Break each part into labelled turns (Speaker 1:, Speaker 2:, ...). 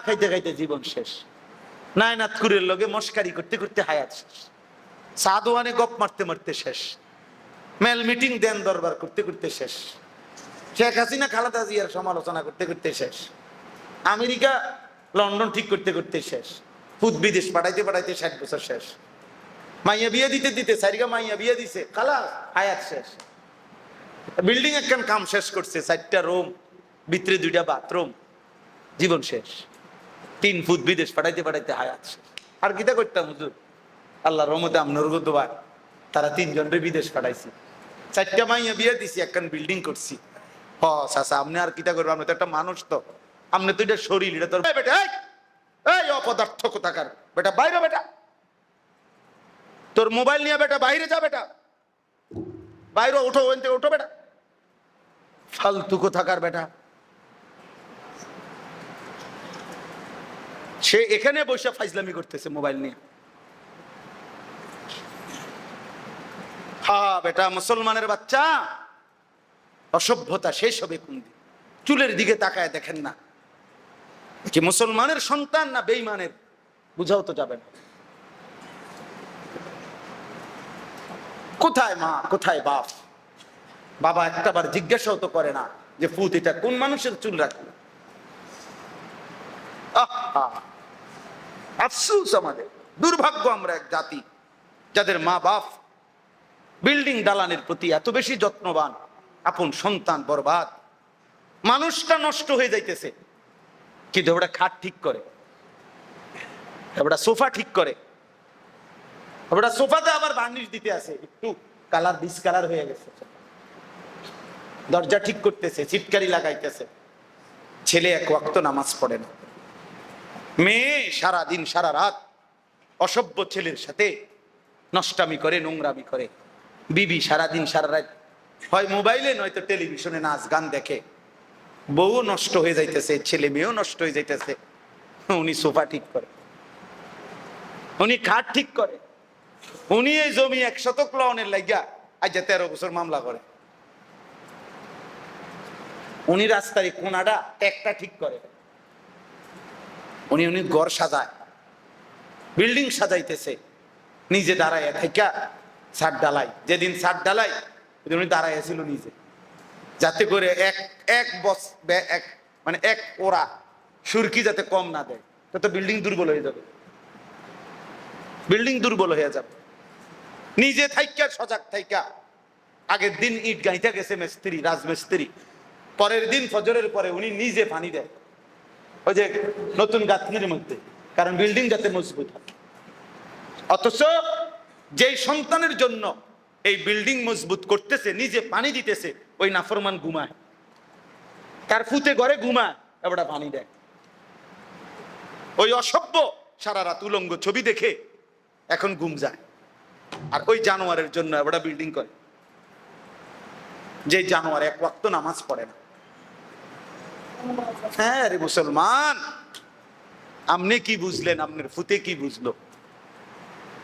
Speaker 1: খাইতে খাইতে জীবন শেষ। নায়নাথকুরের লগে মস্কারি করতে করতে হায়াত শেষ। সাদওয়ানে গপ মারতে মারতে শেষ। মেল মিটিং দেন দরবার করতে করতে শেষ। শেখ হাসিনা, খালেদা জিয়ার সমালোচনা করতে করতে শেষ। আমেরিকা, লন্ডন ঠিক করতে করতে শেষ। ফুদ বিদেশ পাঠাইতে পাঠাইতে ষাট বছর শেষ। মাইয়া বিয়ে দিতে দিতে সারিকা মাইয়া বিয়ে দিছে খালা হায়াত শেষ। বিল্ডিং একখান কাম শেষ করছে, চারটা রুম, ভিতরে দুইটা বাথরুম, জীবন শেষ। তিন ফুট বিদেশ পাঠাইতে পাঠাইতে হায়াত আর কিতা করতাম হুজুর। আল্লাহ রহমতে আমনর দোবার তারা তিনজনরে বিদেশ পাঠাইছি। চারটা মাইয়া বিয়ে দিছি একখান বিল্ডিং করছি। হ চাচা আপনি আর কিতা করব আপনি তো একটা মানুষ তো। আপনি তো এটা শরীর এটা তোর বেটা এই, অপদার্থ কোথাকার? বেটা বাইরে বেটা। তোর মোবাইল নিয়ে বেটা বাইরে যা বেটা। বাইরে ওখান থেকে ওঠো বেটা। ফালতু কোথাকার বেটা? সে এখানে বসে ফাইজলামি করতেছে মোবাইল নিয়ে। হা, বেটা মুসলমানের বাচ্চা। অসভ্যতা শেষ হবে কোন দিন? চুলের দিকে তাকায় দেখেন না। কি মুসলমানের সন্তান না বেইমানের বুঝাও তো যাবে না। কোথায় মা? কোথায় বাপ? বাবা একটা একটাবার জিজ্ঞাসাও তো করে না যে ফুত এটা কোন মানুষের চুল রাখবে আহা! আফসুস আমাদের। দুর্ভাগ্য আমরা এক জাতি, যাদের মা বাপ বিল্ডিং দালানের প্রতি এত বেশি যত্নবান, আপন সন্তান বরবাদ। মানুষটা নষ্ট হয়ে যাইতেছে, কিন্তু ওটা খাট ঠিক করে, ওটা সোফা ঠিক করে, ওটা সোফাতে আবার বার্নিশ দিতে আছে, একটু কালার ডিসকালার হয়ে গেছে। দরজা ঠিক করতেছে চিটকারি লাগাইতেছে। ছেলে এক ওয়াক্ত নামাজ পড়ে না। মেয়ে সারা দিন সারা রাত অসভ্য ছেলের সাথে নষ্টামি করে, নোংরামি করে। বিবি সারা দিন সারা রাত হয় মোবাইলে, নয়তো টেলিভিশনে নাচ, গান দেখে। বউ নষ্ট হয়ে যাইতেছে, ছেলে মেয়েও নষ্ট হয়ে যাইতেছে। উনি সোফা ঠিক করে। উনি খাট ঠিক করে। উনি এই জমি এক শতক লনের লাগিয়া আজ তেরো বছর মামলা করে। উনি রাস্তার কোনাটা একটা ঠিক করে। উনি উনি ঘর সাজায়। বিল্ডিং সাজাইতেছে। নিজে দাঁড়ায় থাইকা ছাদ ডালাই যেদিন ছাদ ডালাই উনি দাঁড়াইয়া ছিল নিজে। যাতে করে এক এক বস এক মানে এক ওরা সুরকি যাতে কম না দেয়। তত বিল্ডিং দুর্বল হয়ে যাবে। বিল্ডিং দুর্বল হয়ে যাবে। নিজে থাইকা, সজাগ থাইকা। আগের দিন ইট গাইতে গেছে মিস্ত্রি, রাজমিস্ত্রি। পরের দিন ফজরের পরে উনি নিজে পানি দেয়। ওই যে নতুন গাঁথনির মধ্যে, কারণ বিল্ডিং যাতে মজবুত হয়। অথচ যেই সন্তানের জন্য এই বিল্ডিং মজবুত করতেছে, নিজে পানি দিতেছে, ওই নাফরমান ঘুমায়। তার ফুতে ঘরে ঘুমায় এবার পানি দেয়। ওই অসভ্য সারা রাত উলঙ্গ ছবি দেখে এখন ঘুম যায়। আর ওই জানোয়ারের জন্য এবার বিল্ডিং করে। যে জানোয়ার এক ওয়াক্ত নামাজ পড়ে না হ্যাঁ রে মুসলমান। আপনি কি বুঝলেন? আপনার ফুতে কি বুঝলো?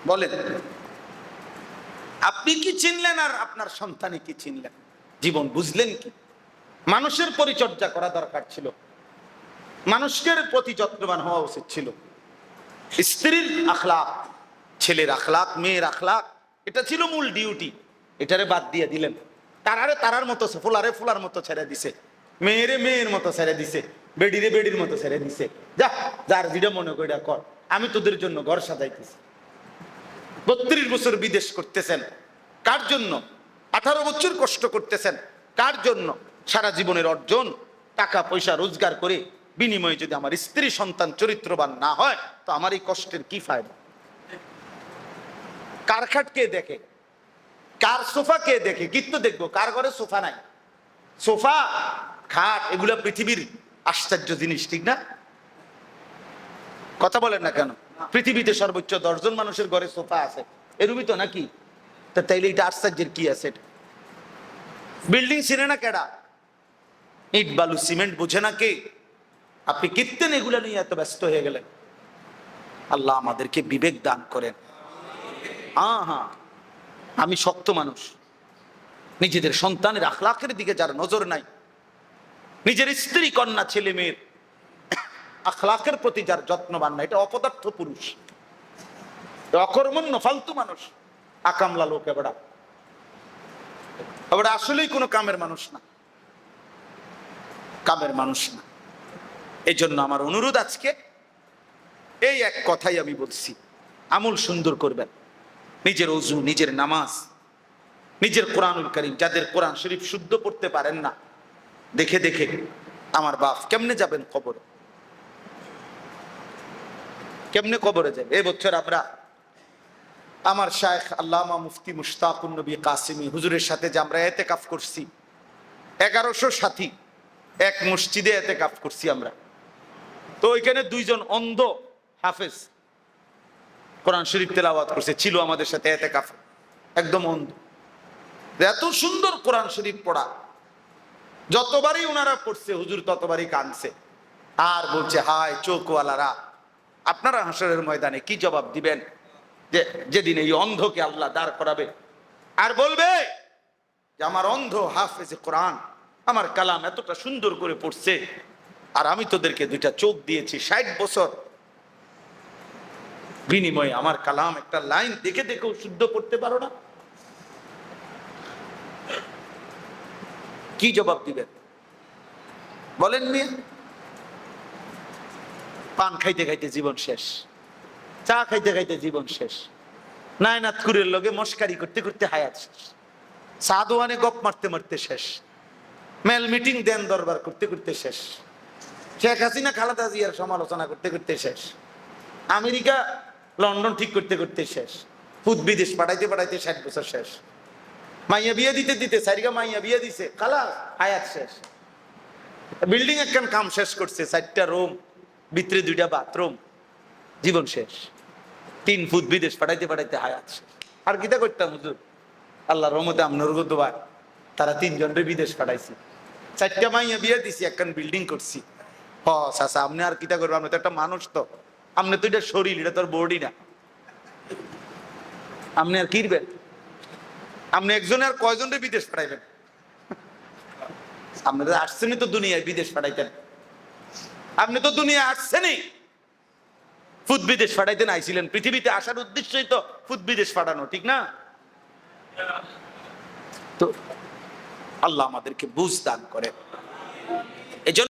Speaker 1: বলেন। আপনি কি চিনলেন আর আপনার সন্তানে কি চিনলেন? জীবন বুঝলেন কি? মানুষের পরিচর্যা করা দরকার ছিল। মানুষের প্রতি যত্নবান হওয়া উচিত ছিল। স্ত্রীর আখলাক, ছেলের আখলাক, মেয়ের আখলাক, এটা ছিল মূল ডিউটি এটারে বাদ দিয়ে দিলেন। তারারে তারার মতো, ফুলারে ফুলার মতো ছেড়ে দিছে। মেয়েরে মেয়ের মতো ছেড়ে দিছে, বেডিরে বেডির মতো ছেড়ে দিছে। যা, যার যেটা মনে করে কর। আমি তোদের জন্য ঘর সাজাইতেছি। বত্রিশ বছর বিদেশ করতেছেন। কার জন্য? আঠারো বছর কষ্ট করতেছেন। কার জন্য? সারা জীবনের অর্জন, টাকা, পয়সা, রোজগার করে বিনিময়ে যদি আমার স্ত্রী, সন্তান চরিত্রবান না হয়, তো আমার এই কষ্টের কি ফায়দা? কার খাট কে দেখে? কার সোফা কে দেখে? কিন্তু দেখব, কার ঘরে সোফা নাই? সোফা খাট, এগুলো পৃথিবীর আশ্চর্য জিনিস, ঠিক না? কথা বলেন না কেন? পৃথিবীতে সর্বোচ্চ দশজন মানুষের ঘরে সোফা আছে। এরুমই তো নাকি? তা তাইলে এটা আশ্চর্যের কি আছে বিল্ডিং চিনে না কেডা? ইট, বালু, সিমেন্ট বুঝে না কে? আপনি কীর্তেন এগুলো নিয়ে এত ব্যস্ত হয়ে গেলেন? আল্লাহ আমাদেরকে বিবেক দান করেন। হ্যাঁ আমি শক্ত মানুষ। নিজেদের সন্তানের আখলাকের দিকে যার নজর নাই নিজের স্ত্রী কন্যা, ছেলে মেয়ের আখলাকের প্রতি যার যত্নবান না, এটা অপদার্থ পুরুষ। অকর্মণ্য, ফালতু মানুষ। আকামলা লোক এবারা। এবারে আসলেই কোনো কামের মানুষ না। কামের মানুষ না। এই জন্য আমার অনুরোধ আজকে, এই এক কথাই আমি বলছি। আমল সুন্দর করবেন। নিজের অজু, নিজের নামাজ, নিজের কোরআনুল করিম, যাদের কোরআন শরীফ শুদ্ধ পড়তে পারেন না দেখে দেখে আমার বাপ, কেমনে যাবেন কবরে? কেমনে কবরে যাবে এ বছর আমরা আমার শায়েখ আল্লামা মুফতি মুশতাকুন নবী কাসিমি হুজুরের সাথে যে আমরা এতে কাফ করছি, এগারোশো সাথী এক মসজিদে এতে কাফ করছি আমরা। তো ওইখানে দুইজন অন্ধ হাফেজ কোরআন শরীফ তেলাওয়াত করছে, ছিল আমাদের সাথে এতে কাফ একদম অন্ধ। এত সুন্দর কোরআন শরীফ পড়া। যতবারই ওনারা পড়ছে, হুজুর ততবারই কানছে আর বলছে, হায় চোখওয়ালারা, আপনারা হাসরের ময়দানে কি জবাব দিবেন? যে, যেদিন এই অন্ধকে আল্লাহ দাঁড় করাবে। আর বলবে যে, আমার অন্ধ হাফেজে কোরআন, আমার কালাম এতটা সুন্দর করে পড়ছে, আর আমি তোদেরকে দুইটা চোখ দিয়েছি ষাট বছর। বিনিময়ে আমার কালাম একটা লাইন দেখে দেখেও শুদ্ধ করতে পারো না? কি জবাব দিবেন? বলেন মেয়ে। পান খাইতে খাইতে জীবন শেষ। চা খাইতে খাইতে জীবন শেষ। নায়নাথকুরের লগে মস্কারি করতে করতে হায়াত শেষ। সাদোয়ানে গপ মারতে মারতে শেষ। মেল মিটিং দেন দরবার করতে করতে শেষ। শেখ হাসিনা, খালেদা জিয়ার সমালোচনা করতে করতে শেষ। আমেরিকা, লন্ডন ঠিক করতে করতে শেষ। ফুদ বিদেশ পাঠাইতে পাঠাইতে ষাট বছর শেষ। মাইয়া বিয়ে দিতে দিতে সারিকা মাইয়া বিয়ে দিছে। খালা হায়াত শেষ। বিল্ডিং একখান কাম শেষ করছে, চারটা রুম, ভিতরে দুইটা বাথরুম, জীবন শেষ। তিন ফুট বিদেশ পাঠাইতে পাঠাইতে হায়াত শেষ। আর কিতা করতাম, হুজুর? আল্লাহ রহমতে আপনার গতবার তারা তিনজনরে বিদেশ পাঠাইছি। চারটা মাইয়া বিয়ে দিছি, একখান বিল্ডিং করছি। হ, চাচা, আপনি আর কিতা করবেন, আপনি তো একটা মানুষ তো। আপনি তো এটা শরীর, এটা তোর বডি না। আপনি আর কিরবেন? আপনি একজনে আর কয়জনরে বিদেশ পাঠাইবেন? আপনি তো আসছেনই তো দুনিয়ায় বিদেশ পাঠাইতেন। আপনি তো দুনিয়া আসছেনই। ফুট বিদেশ পাঠাইতেন, আইছিলেন। পৃথিবীতে আসার উদ্দেশ্যই তো ফুট বিদেশ পাঠানো, ঠিক না? তো আল্লাহ আমাদেরকে বুঝ দান করে এজন্য